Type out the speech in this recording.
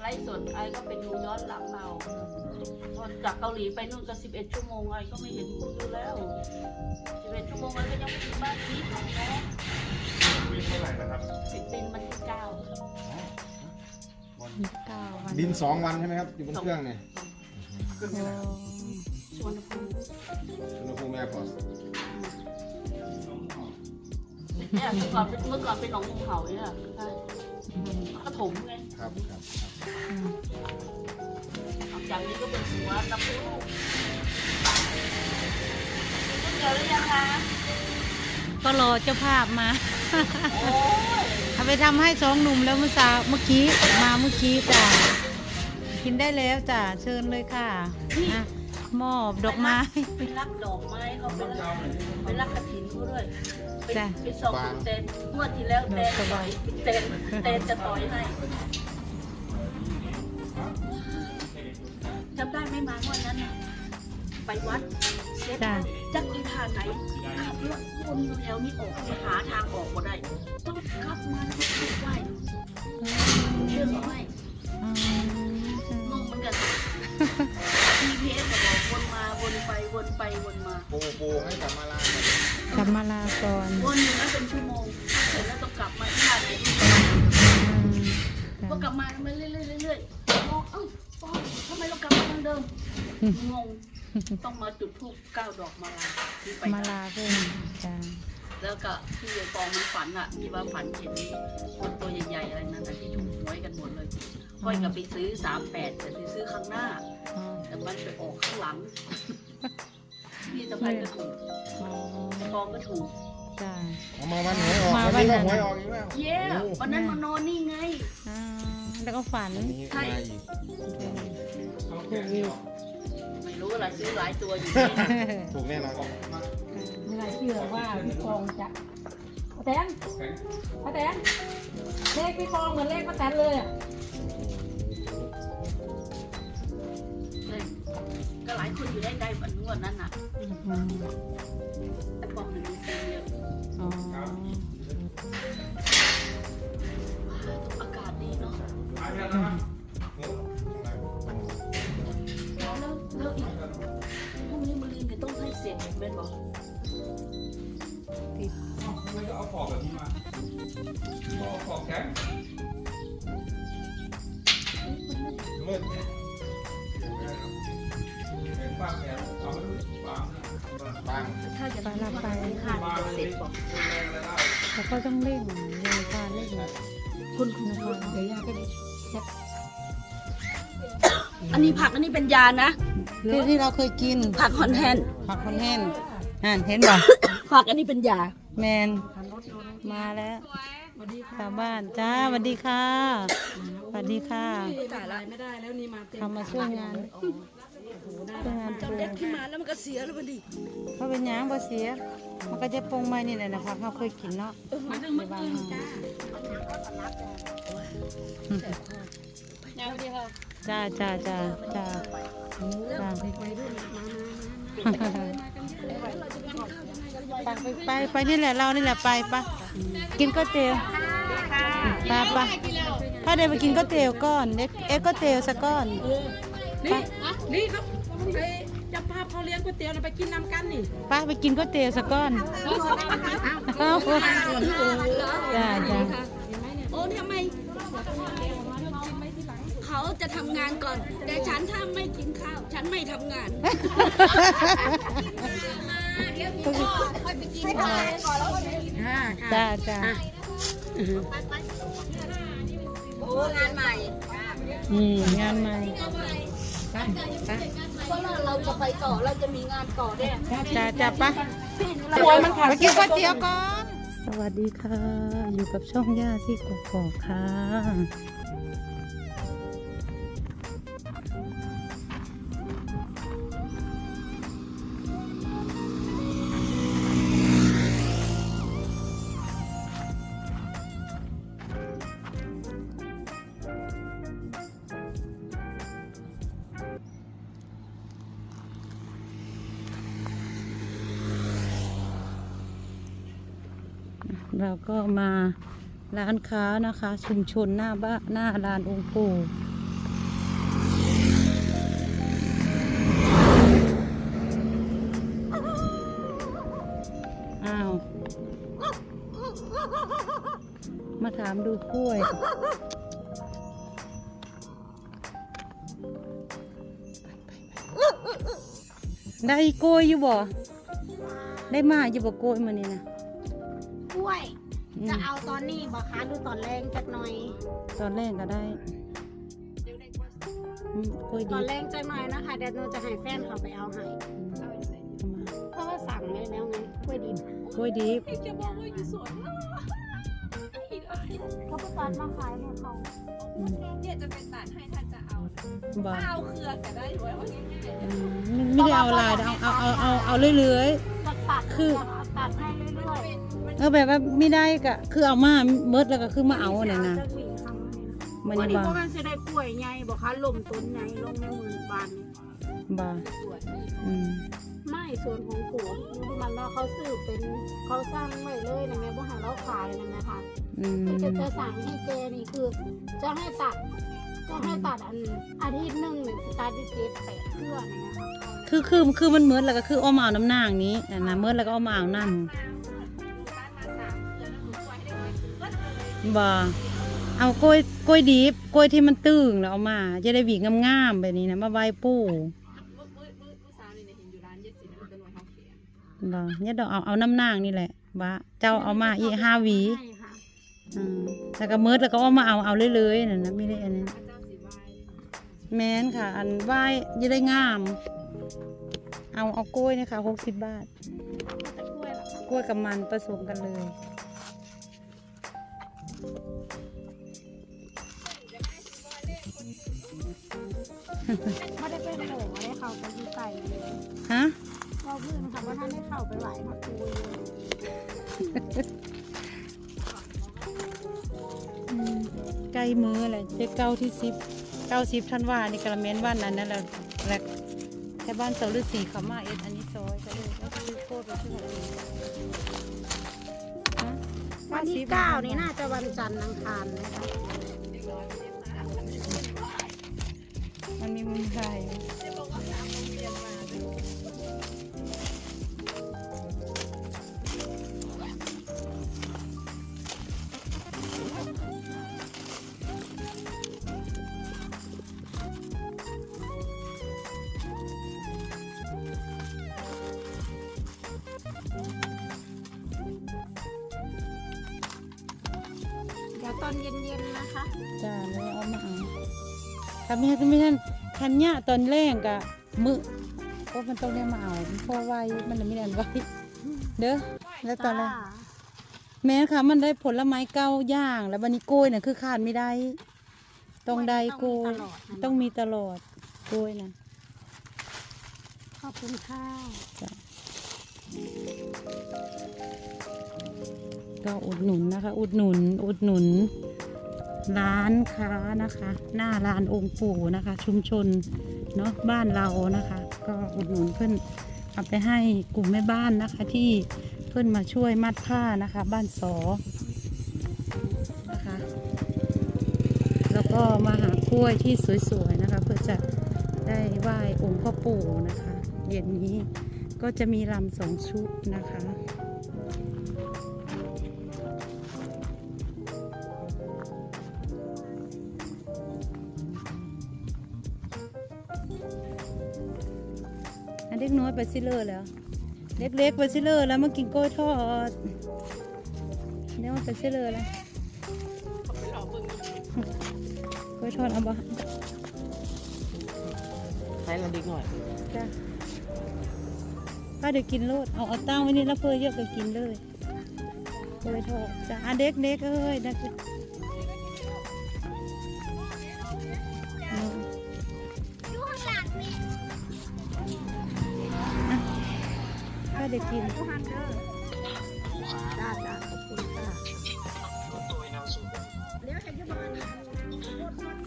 ไลฟ์สดไอ้ก็ไปดูย้อนหลังเราพอจากเกาหลีไปนู่นก็สิบเอ็ดชั่วโมงไอ้ก็ไม่เห็นคุณอยู่แล้วสิบเอ็ดชั่วโมงไอ้ก็ยังไม่ถึงบ้านนี้ของแม่วิ่งเท่าไหร่นะครับสิบเป็นมันที่เก้าเก้าวันบินสองวันใช่ไหมครับ อยู่บนเครื่องเนี่ยขึ้นที่ไหนครับชวนภูมิอุณหภูมิแอร์พอร์ตเนี่ยเมื่อก่อนเป็นเมื่อก่อนเป็นหนองงูเห่าเนี่ยใช่ กระถมไงครับครับอืมออกจากนี้ก็เป็นหัวน้ำพุกินก๋วยเตี๋ยวหรือยังคะก็รอเจ้าภาพมาโอ้ยเอาไปทำให้สองหนุ่มแล้วเมื่อเช้าเมื่อกี้มาเมื่อกี้จ้ะกินได้แล้วจ้ะเชิญเลยค่ะนะมอบดอกไม้เป็นรักดอกไม้เขาเป็น รักเป็นรักกระถินเขาด้วยเป็นจ้ะเป็นสองคุณเตนงวดที่แล้วเตนจะต่อยเตนเตนจะต่อยให้จำได้ไหมมางวดนั้นน่ะไปวัดเช็ดจ้ะ จักอีทางไหนขับรถวนอยู่แถวนี้ออกไปหาทางออกก็ได้ต้องขับมาแล้วก็ไหว้ ลับมาทำไมเรื่อยๆเรื่อยๆมองเอ้าป้อนทำไมเรากลับมาทางเดิมงงต้องมาจุดธูปเก้าดอกมาลาที่ไปมาลาเพื่อนจ้ะแล้วก็ที่ยายปองมันฝันอะที่ว่าฝันเห็นคนตัวใหญ่ๆอะไรนั่นนะที่ถูกหวยกันหมดเลยค่อยกับไปซื้อสามแปดแต่ไปซื้อข้างหน้าอ๋อแต่มันไปออกข้างหลังพี่สะพายก็ถูกอ๋อปองก็ถูกจ้ะเอามาวันหวยออกมาวันนี้วัก็นนั้นหวยออกอีกแล้วเย้วันนั้นมานอนนี่ไงอ่า แล้วก็ฝันวันนี้ใช่มาอีกเขาแกะนี่ไม่รู้อะไรซื้อหลายตัวอยู่ถูกแน่นอนไม่น่าเชื่อว่าพี่คองจะป้าแตนแข็งป้าแตนเลขพี่คองเหมือนเลขป้าแตนเลยอะเลยก็หลายคนอยู่ได้ได้วันงวดนั้นน่ะอืมไอ้ปองหนึ่งมีเยอ๋อ แล้วแล้วอีกพรุ่งนี้มือลินจะต้องให้เสร็จแม่นบอกไม่ก็เอาปอกแบบนี้มาปอกปอกแข็งมืดแข็งปากแข็งเอาไปดูปากนะบางถ้าจะไปละไปห้าจะเสร็จบอกดูแลอะไรได้เขาก็ต้องเร่งเร่งการเร่งคุณคุณคุณเดี๋ยวยาไปดิ อันนี้ผักอันนี้เป็นยานะ ที่ที่เราเคยกิน ผักคอนแทนผักคอนแห้นอ่านเห็นบ่ ผักอันนี้เป็นยา แมน มาแล้วชาวบ้านจ้าสวัสดีค่ะสวัสดีค่ะ จ่ายไม่ได้แล้วนี่มาเต็ม ทำมาช่วยงานช่ว ยงานปลูเด็ดกขึ้นมาแล้วมันก็เสียแล้วมันดิเขาเป็นหยางบ่เสีย มันก็จะปรุงไม้นี่แหละนะคะเขาเคยกินเนาะมันต้องมันบ้านจ้าจ้าจ้าจ้าจ้าจ้าไปไปไปนี่แหละเรานี่แหละไปปะกินก๋วยเตี๋ยวไปปะถ้าเดี๋ยวไปกินก๋วยเตี๋ยวก่อนเด็กเอ็กก๋วยเตี๋ยวสักก้อน นี่นี่ครับไปจะพาเขาเลี้ยงก๋วยเตี๋ยวไปกินน้ำกันนี่ป้าไปกินก๋วยเตี๋ยวสักก้อนเอาจ้าจ้าโอ้ทำไมเขาจะทำงานก่อน แต่ฉันถ้าไม่กินข้าว ฉันไม่ทำงานจ้าจ้าโอ้งานใหม่อืมงานใหม่ เพราะว่าเราจะไปต่อเราจะมีงานต่อแน่จ้าจ้าปะป่วยมันขาดไปกินก๋วยเตี๋ยวก่อน สวัสดีค่ะ อยู่กับช่องย่าที่กกอกค่ะ เราก็มาร้านค้านะคะ ชุมชนหน้าบ้านหน้าลานองค์ปู่อ้าว มาถามดูกล้วยได้โกยอยู่บ่ ได้มาอยู่บ่โกยมานี่นะ จะเอาตอนนี้บ่คะหรือตอนแรงจักหน่อย ตอนแรกก็ได้อืมกล้วยตดีอนแรงจักหน่อยนะคะเดี๋ยวหนูจะให้แฟนเขาไปเอาให้เพราะว่าสั่งไว้แล้วไงกล้วยดิบกล้วยดีเขาประกาศมาขายให้เขาอืมเนี่ยจะเป็นตัดให้ท่านจะเอานะบ่ถ้าเอาเครือก็ได้ไว้ว่าง่ายๆอืมไม่ไม่ได้เอาลายเอาเอาเอาเอาเอาเรื่อยจะตัดคือจะเอาตัดให้เรื่อยๆ เออแบบว่าไม่ได้ก็คือเอามาเมิดแล้วก็คือมาเอาเนี่ยนะจะหวีคำให้นะมันวันนี่นี้บ่พวกมันจะได้กล้วยไงบอกคะลมต้นไงลงในหมื่นบานนี่บ่อืมไม่ส่วนของผัวดูมันว่าเขาซื้อเป็นเขาสร้างไว้เลยนะแม่บ่ให้เราขายนะแม่คะอืมที่จะจะสั่งให้แกนี่คือ จะให้ตัดจะให้ตัดอันอาทิตย์หนึ่งหนึ่งตัดดิเจ็ดแปดเครื่องนะนะคะคือคือคือมันเมิดแล้วก็คือเอามาเอาน้ำนางนี้นะนะเมิดแล้วก็เอามาเอานั่น บ่เอากล้วยกล้วยดิบกล้วยที่มันตึงแล้วเอามา จะได้หวีงามๆแบบนี้นะมาไว้ปูมื้อมื้อมื้อมื้อเช้านี่เนี่ยเห็นอยู่ร้านเยสินะมันเป็นหน่วยเฮาเขียนบ่เนี่ยดอกเอาเอาน้ำนางนี่แหละบ่าเจ้าเอามาอีห้าหวีใช่ค่ะอืมแล้วก็มิดแล้วก็เอามาเอาเอาเรื่อยๆนั่นนะไม่ได้อันนี้แมนค่ะ อันไหว้จะได้งาม เอาเอากล้วยนะคะหกสิบบาท กล้วยกับมันผสมกันเลย ไม่ได้เป็นโหได้เข้าไปที่ไก่เลยฮะเราเพื่อนค่ะว่าท่านได้เข้าไปไหวมาคุยอืมใกล้มืออะไรเจ๊เก้าที่สิบเก้าสิบท่านว่านี่กระเมนบ้านนั้นนั่นแหละแหละแค่บ้านเสาฤาษีเขามาเอ็ดอันนี้ซอยก็เลยก็คือโคตรไปที่ไหนฮะ วันที่เก้านี้น่าจะวันจันทร์อังคารนะคะมันมีมุมไทย อนเย็นๆนะคะจ้าเลยเอามาเอาถ้าไม่ถ้าไม่ท่านทันเนี่ยตอนแรกกะมือก็มันต้องได้มาเอาเพราะไวมันเลยไม่ได้ไวเด้อแล้วตอนแรกจ้าแม้ค่ะมันได้ผลไม้เก้าอย่าง แล้วบันนี้กล้วยน่ะคือขาดไม่ได้ ต้องได้กล้วยต้องมีตลอดกล้วยนะขอบคุณค่ะ ก็อุดหนุนนะคะ อุดหนุน อุดหนุน ร้านค้านะคะ หน้าร้านองค์ปู่นะคะ ชุมชนเนาะบ้านเรานะคะ ก็อุดหนุนเพื่อนเอาไปให้กลุ่มแม่บ้านนะคะที่เพื่อนมาช่วยมัดผ้านะคะ บ้านสอนะคะ แล้วก็มาหากล้วยที่สวยๆนะคะ เพื่อจะได้ไหว้องค์พ่อปู่นะคะ เย็นนี้ ก็จะมีลำสองชุดนะคะอันเด็กน้อยไปซิเลอร์แล้ว เล็กๆไปซิเลอร์แล้วมากินกล้วยทอดเดี๋ยวมันไปซิเลอร์แล้วกล้วยทอดเอาบ่ใช้ระดิกหน่อยจ้ะ ป้าเดี๋ยวกินโลดเอาเอาตั้งไว้นี่แล้วเพื่อเยอะก็กินเลยเพื่อทอดจ้าเด็กเด็กเอ้ยนะป้าเดี๋ยวกินจ้าจ้าขอบคุณจ้าเลี้ยงให้ยบาน